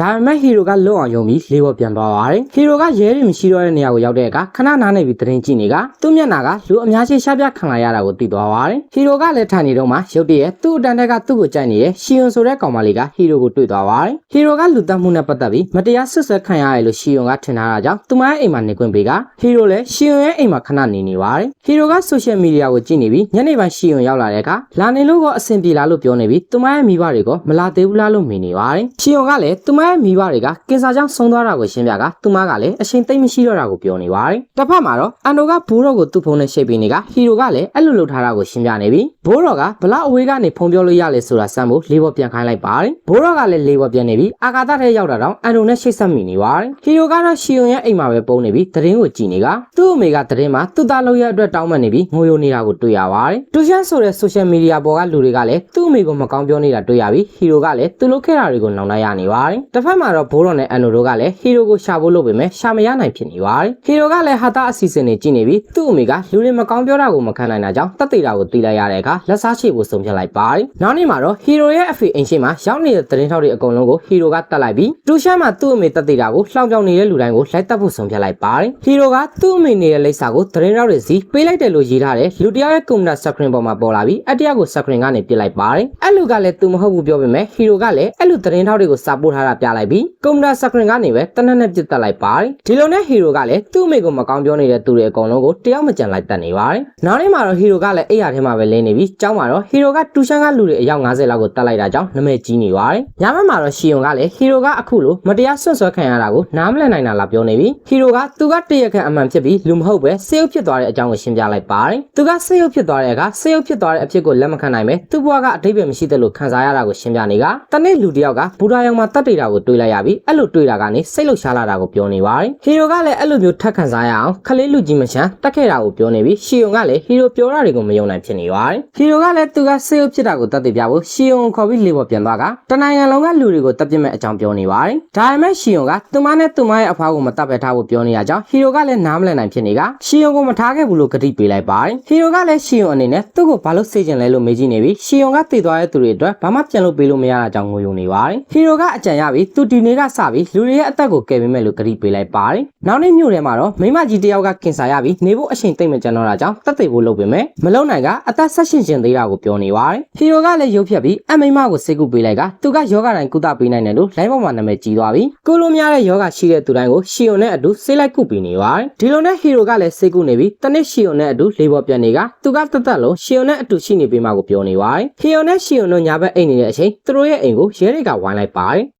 ဒါပေမဲ့ဟီရိုကလွတ်အောင်ယုံပြီးလေးပေါ်ပြန်သွားပါတယ်ဟီရိုကရဲတွေမရှိတော့တဲ့နေရာကိုရောက်တဲ့အခါခဏနားနေပြီးတရင်ကြည့်နေကသူ့မျက်နှာကလူအများကြီးရှားပြခံလာရတာကိုသိသွားပါတယ်ဟီရိုကလည်းထိုင်နေတော့မှရုတ်တရက်သူ့အတန်တက်ကသူ့ကိုကြိုက်နေတဲ့ရှီယွန်ဆိုတဲ့ကောင်မလေးကဟီရိုကိုတွေ့သွားပါတယ်ဟီရိုကလူတက်မှုနဲ့ပတ်သက်ပြီးမတရားဆွဆွဲခံရတယ်လို့ရှီယွန်ကထင်ထားတာကြောင့်သူမရဲ့အိမ်မှာနေခွင့်ပေးကဟီရိုလည်းရှီယွန်ရဲ့အိမ်မှာခဏနေနေပါတယ်ဟီရိုကဆိုရှယ်မီဒီယာကိုကြည့်နေပြီးညနေပိုင်းရှီယွန်ရောက်လာတဲ့အခါလာနေလို့ကအဆင်ပြေလားလို့ပြောနေပြီးသူမရဲ့မိဘတွေကမလာသေးဘူးလားလို့မြင်နေပါတယ်ရှီယွန်ကလည်းသူမရဲ့မိဘတွေကကင်ဆာကြောင့်ဆုံးသွားတာကိုရှင်းပြကသူမကလည်းအချိန်သိမ့်မရှိတော့တာကိုပြောနေပါတယ်တစ်ဖက်မှာတော့အန်တိုကဘိုးတော်ကိုသူ့ဖုန်းနဲ့ရှိတ်ပြီးနေကဟီရိုကလည်းအဲ့လိုလုပ်ထားတာကိုရှင်းပြနေပြီးဘိုးတော်ကဘလောက်အဝေးကနေဖုန်းပြောလို့ရလဲဆိုတာစမ်းဖို့လေးပေါ်ပြန်ခိုင်းလိုက်ပါတယ်ဘိုးတော်ကလည်းလေးပေါ်ပြန်နေပြီးအာကာသထဲရောက်တာတော့အန်တိုနဲ့ရှိတ်ဆက်မိနေပါတယ်ဟီရိုကတော့ရှီယွန်ရဲ့အိမ်မှာပဲပုံနေပြီးသတင်းကိုကြည့်နေကသူ့အမေကသတင်းမှာသူ့သားလောက်ရအတွက်တောင်းပန်နေပြီးငိုယိုနေတာကိုတွေ့ရပါတယ်တူရှန်ဆိုတဲ့ social media ပေါ်ကလူတွေကလည်းသူ့အမေကိုမကောင်းပြောနေတာတွေ့ရပြီးဟီရိုကလည်းသူ့လုပ်ခဲ့တာတွေကိုနောင်တရနေပါတယ်တစ်ဖက်မှာတော့ဘိုးတော်နဲ့အန်တိုတို့ကလည်းဟီရိုကိုရှာဖို့လုပ်ပေမဲ့ရှာမရနိုင်ဖြစ်နေပါတယ်ဟီရိုကလည်းဟာတာအစီအစဉ်တွေကြည့်နေပြီးသူ့အမေကလူတွေမကောင်းပြောတာကိုမခံနိုင်တာကြောင့်တက်သေးတာကိုသိလိုက်ရတဲ့အခါလက်စားချေဖို့ဆုံးဖြတ်လိုက်ပါတယ်နောက်နေ့မှာတော့ဟီရိုရဲ့အဖေအိမ်ရှိမှာရောက်နေတဲ့သတင်းထောက်တွေအကုန်လုံးကိုဟီရိုကတတ်လိုက်ပြီးတူရှန်မှာသူ့အမေတက်သေးတာကိုလှောင်ပြောင်နေတဲ့လူတိုင်းကိုလိုက်တက်ဖို့ဆုံးဖြတ်လိုက်ပါတယ်ဟီရိုကသူ့အမေနေတဲ့လိပ်စာကိုသတင်းထောက်တွေစီပေးလိုက်တယ်လို့ရေးထားတယ်လူတယောက်ရဲ့ကွန်ပျူတာစကရင်ပေါ်မှာပေါ်လာပြီးအတယောက်ကိုစကရင်ကနေပြစ်လိုက်ပါတယ်အဲ့လူကလည်းသူမဟုတ်ဘူးပြောပေမဲ့ဟီရိုကလည်းအဲ့လူသတင်းထောက်တွေကိုစာပို့ထားတာပြလိုက်ပြီးကွန်ပျူတာစကရင်ကနေပဲတနက်နဲ့ပြစ်တက်လိုက်ပါတယ်ဒီလိုနဲ့ဟီရိုကလည်းသူ့အမေကိုမကောင်းပြောနေတဲ့သူတွေအကုန်လုံးကိုတယောက်မကြံလိုက်တက်နေပါတယ်နောက်နေ့မှာတော့ဟီရိုကလည်းအိယာထဲမှာပဲလင်းနေပြီးကျောင်းမှာတော့ဟီရိုကတူရှန်ကလူတွေအယောက်90လောက်ကိုတက်လိုက်တာကြောင့်နမဲကြီးနေပါတယ်ညဘက်မှာတော့ရှီယွန်ကလည်းဟီရိုကအခုလိုမတရားဆွန့်ဆွဲခံရတာကိုနားမလည်နိုင်တာလားပြောနေပြီးဟီရိုကသူကတရခန့်အမှန်ဖြစ်ပြီးလူမဟုတ်ပဲဆေးရုပ်ဖြစ်သွားတဲ့အကြောင်းကိုရှင်းပြလိုက်ပါတယ်သူကဆေးရုပ်ဖြစ်သွားတဲ့အခါဆေးရုပ်ဖြစ်သွားတဲ့အဖြစ်ကိုလက်မခံနိုင်ပဲသူ့ဘဝကအတိတ်ပဲမရှိသလိုခံစားရတာကိုရှင်းပြနေကတနေ့လူတစ်ယောက်ကဘူရာယောင်မှာတက်တေတာကိုတွေးလိုက်ရပြီးအဲ့လိုတွေးတာကနေစိတ်လှုပ်ရှားလာတာကိုပြောနေပါတယ်ဟီရိုကလည်းအဲ့လိုမျိုးထက်ခံစားရအောင်ခလေးလူကြီးမချမ်းတက်ခဲ့တာကိုပြောနေပြီးရှီယွန်ကလည်းဟီရိုပြောတာတွေကိုမယုံနိုင်ဖြစ်နေပါတယ်ဟီရိုကလည်းသူကဆေးရုပ်ဖြစ်တာကိုတက်တေပြဖို့ရှီယွန်ကိုခေါ်ပြီးလေပေါ်ပြန်သွားကတနိုင်ငံလုံးကလူတွေကိုတက်ပြစ်မဲ့အကြောင်းပြောနေပါတယ်ဒါပေမဲ့ရှီယွန်ကသူမနဲ့သူမရဲ့အဖွားကိုမတက်ပဲထားဖို့ပြောနေရကြောင်းဟီရိုကလည်းနားမလည်နိုင်ဖြစ်နေကရှီယွန်ကိုမထားခဲ့ဘူးလို့ကတိပေးလိုက်ပါတယ်ဟီရိုကလည်းရှီယွန်အနေနဲ့သူ့ကိုဘာလို့စေချင်လဲလို့မေးကြည့်နေပြီးရှီယွန်ကတည်သွားတဲ့သူတွေအတွက်ဘာမှပြန်လို့ပေးလို့မရတာကြောင့်ငိုယုံနေပါတယ်ဟီရိုကအကြံရပြီးသူဒီနေ့ကစပြီးလူတွေရဲ့အသက်ကိုကယ်ပေးမယ်လို့ကတိပေးလိုက်ပါတယ်နောက်နေ့မြို့ထဲမှာတော့မိမကြီးတယောက်ကကင်ဆာရပြီးနေဖို့အချိန်သိမ့်မကြံတော့တာကြောင့်တက်သေးဖို့လုပ်ပေမဲ့မလုံနိုင်ကအသက်ဆက်ရှင်ရှင်သေးတာကိုပြောနေပါတယ်ဟီရိုကလည်းရုပ်ဖြတ်ပြီးအမိမကိုစိတ်ကူပေးလိုက်ကသူကယောဂတိုင်းကုသပေးနိုင်တယ်လို့လိုင်းပေါ်မှာနာမည်ကြီးသွားပြီးကိုလိုများတဲ့ယောဂရှိတဲ့သူတိုင်းကိုရှီယွန်နဲ့အတူဆေးလိုက်ကုပေးနေပါတယ်ဒီလိုနဲ့ဟီရိုကလည်းစိတ်ကူနေပြီးတနေ့ရှီယွန်နဲ့အတူလေးပေါ်ပြန်နေကသူကတသက်လုံးရှီယွန်နဲ့အတူရှိနေပေးမှာကိုပြောနေပါတယ်ဟီယွန်နဲ့ရှီယွန်တို့ညာဘက်အိမ်နေတဲ့အချိန်သူတို့ရဲ့အိမ်ကိုရဲတွေကဝိုင်းလိုက်ပါတယ်